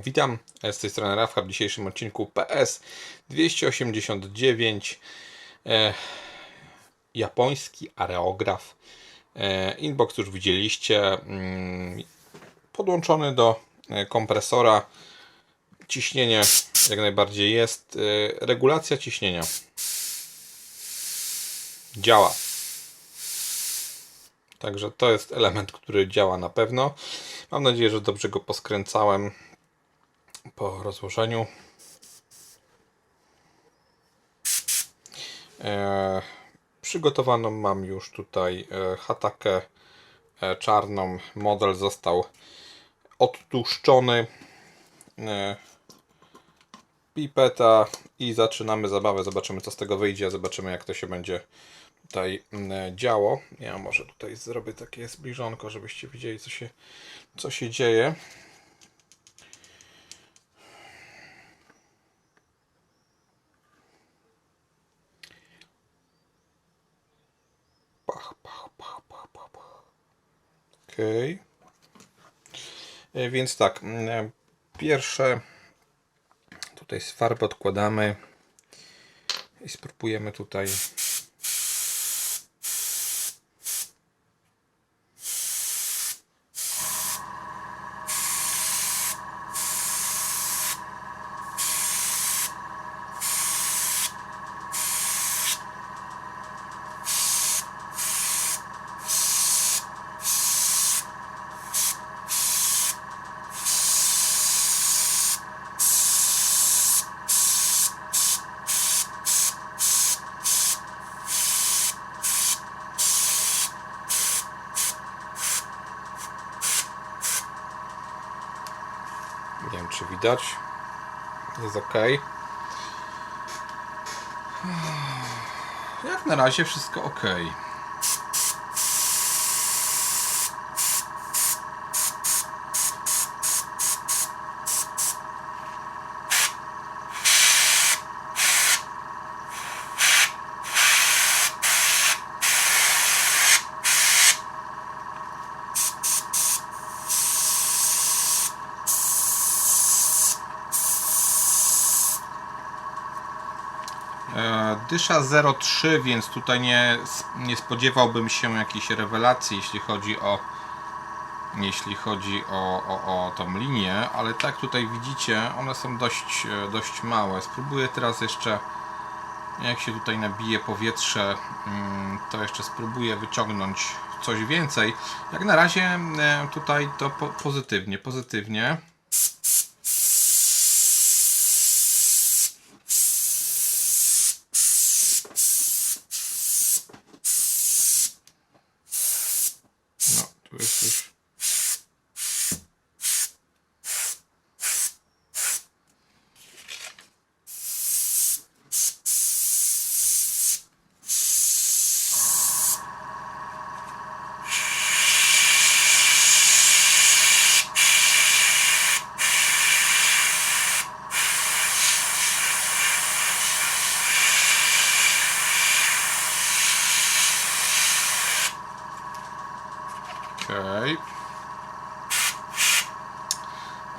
Witam, z tej strony Rafka w dzisiejszym odcinku PS 289 e, japoński areograf. E, inbox już widzieliście mm, podłączony do e, kompresora. Ciśnienie jak najbardziej jest e, regulacja ciśnienia. Działa. Także to jest element, który działa na pewno. Mam nadzieję, że dobrze go poskręcałem po rozłożeniu. E, przygotowaną mam już tutaj e, hatakę e, czarną. Model został odtłuszczony. E, pipeta i zaczynamy zabawę. Zobaczymy co z tego wyjdzie. Zobaczymy jak to się będzie tutaj mm, działo. Ja może tutaj zrobię takie zbliżonko, żebyście widzieli co się, co się dzieje. Okej. E, Więc tak, mm, pierwsze tutaj z farby odkładamy i spróbujemy tutaj czy widać. Jest ok. Jak na razie wszystko ok. E, Dysza 03, więc tutaj nie, nie spodziewałbym się jakiejś rewelacji, jeśli chodzi o jeśli chodzi o, o, o tą linię, ale tak tutaj widzicie, one są dość, e, dość małe. Spróbuję teraz jeszcze, jak się tutaj nabije powietrze, mm, to jeszcze spróbuję wyciągnąć coś więcej. Jak na razie e, tutaj to po, pozytywnie, pozytywnie. No, tu jest już. Okej.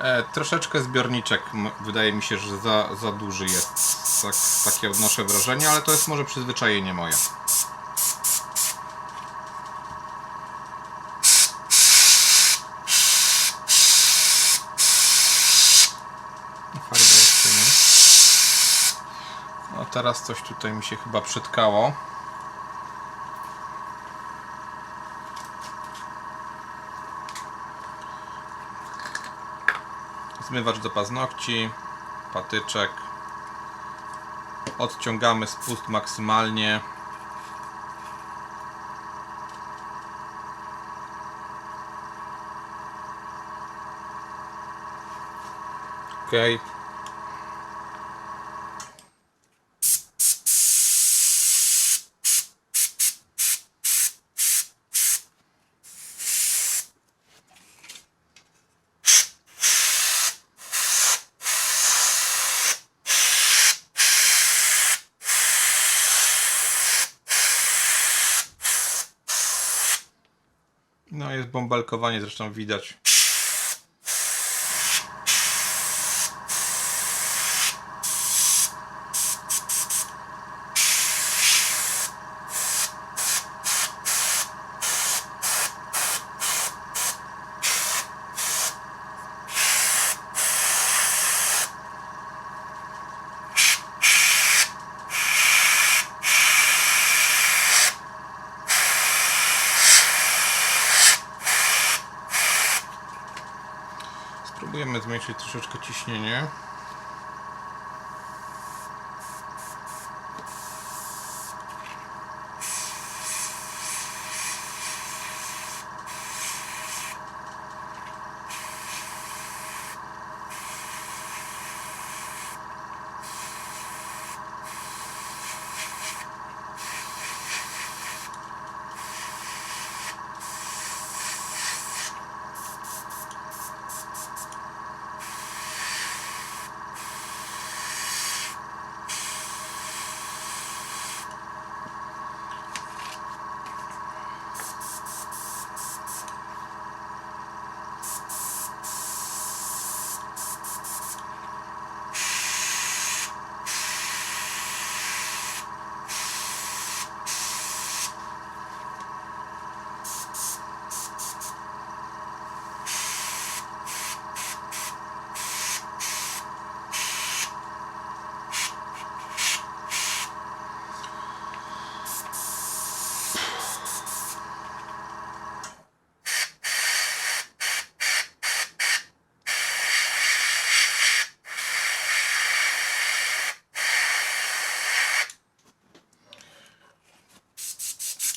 E, troszeczkę zbiorniczek wydaje mi się, że za, za duży jest. Tak, takie odnoszę wrażenie, ale to jest może przyzwyczajenie moje. No teraz coś tutaj mi się chyba przytkało. Zmywacz do paznokci, patyczek. Odciągamy spust maksymalnie. Ok. No jest bąbelkowanie, zresztą widać. Spróbujemy zmniejszyć troszeczkę ciśnienie.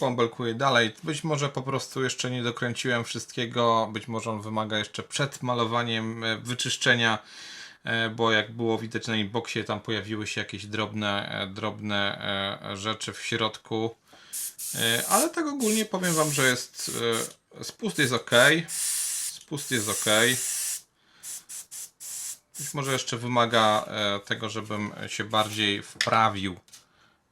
Bąbelkuję dalej. Być może po prostu jeszcze nie dokręciłem wszystkiego. Być może on wymaga jeszcze przed malowaniem e, wyczyszczenia, e, bo jak było widać na inboxie, tam pojawiły się jakieś drobne, e, drobne rzeczy w środku. Ale tak ogólnie powiem Wam, że jest spust jest ok. Spust jest ok. Być może jeszcze wymaga tego, żebym się bardziej wprawił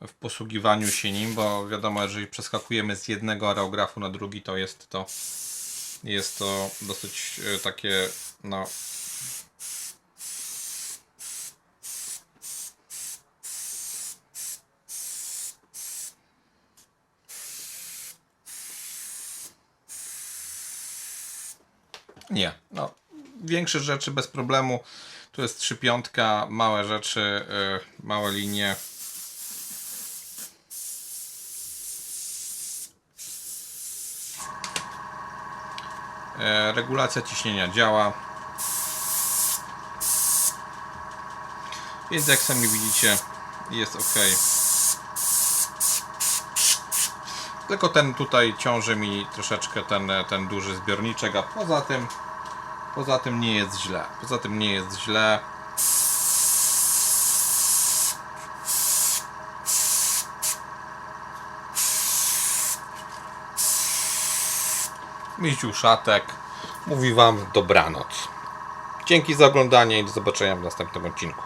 w posługiwaniu się nim, bo wiadomo, jeżeli przeskakujemy z jednego aerografu na drugi, to jest to jest to dosyć e, takie no Nie, no większe rzeczy bez problemu. Tu jest 3 piątka, małe rzeczy, y, małe linie. Regulacja ciśnienia działa. Więc jak sami widzicie, jest ok. Tylko ten tutaj ciąży mi troszeczkę ten, ten duży zbiorniczek, a poza tym poza tym nie jest źle. Poza tym nie jest źle. Miździu Szatek mówi Wam dobranoc. Dzięki za oglądanie i do zobaczenia w następnym odcinku.